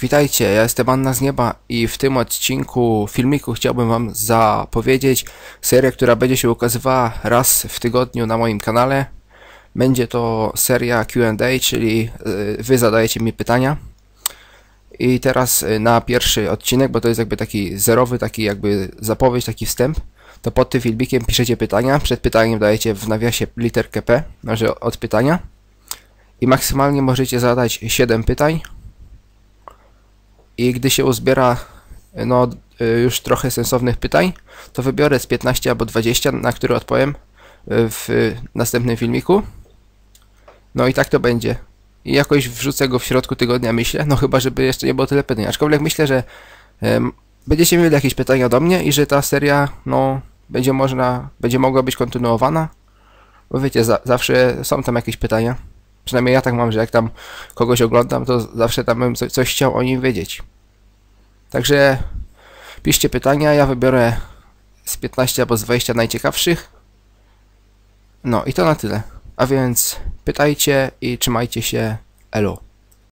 Witajcie, ja jestem Anna z Nieba i w tym odcinku filmiku chciałbym wam zapowiedzieć serię, która będzie się ukazywała raz w tygodniu na moim kanale. Będzie to seria Q&A, czyli y, wy zadajecie mi pytania. I teraz y, na pierwszy odcinek, bo to jest jakby taki zerowy, taki jakby zapowiedź, taki wstęp, to pod tym filmikiem piszecie pytania. Przed pytaniem dajecie w nawiasie literkę P, znaczy od pytania. I maksymalnie możecie zadać 7 pytań i gdy się uzbiera no, y, już trochę sensownych pytań, to wybiorę z 15 albo 20, na które odpowiem y, w następnym filmiku. No i tak to będzie. I jakoś wrzucę go w środku tygodnia, myślę, no chyba, żeby jeszcze nie było tyle pytań. Aczkolwiek myślę, że um, będziecie mieli jakieś pytania do mnie i że ta seria, no, będzie można, będzie mogła być kontynuowana. Bo wiecie, za, zawsze są tam jakieś pytania. Przynajmniej ja tak mam, że jak tam kogoś oglądam, to zawsze tam bym coś, chciał o nim wiedzieć. Także piszcie pytania, ja wybiorę z 15 albo z 20 najciekawszych. No i to na tyle. A więc pytajcie i trzymajcie się. Elo.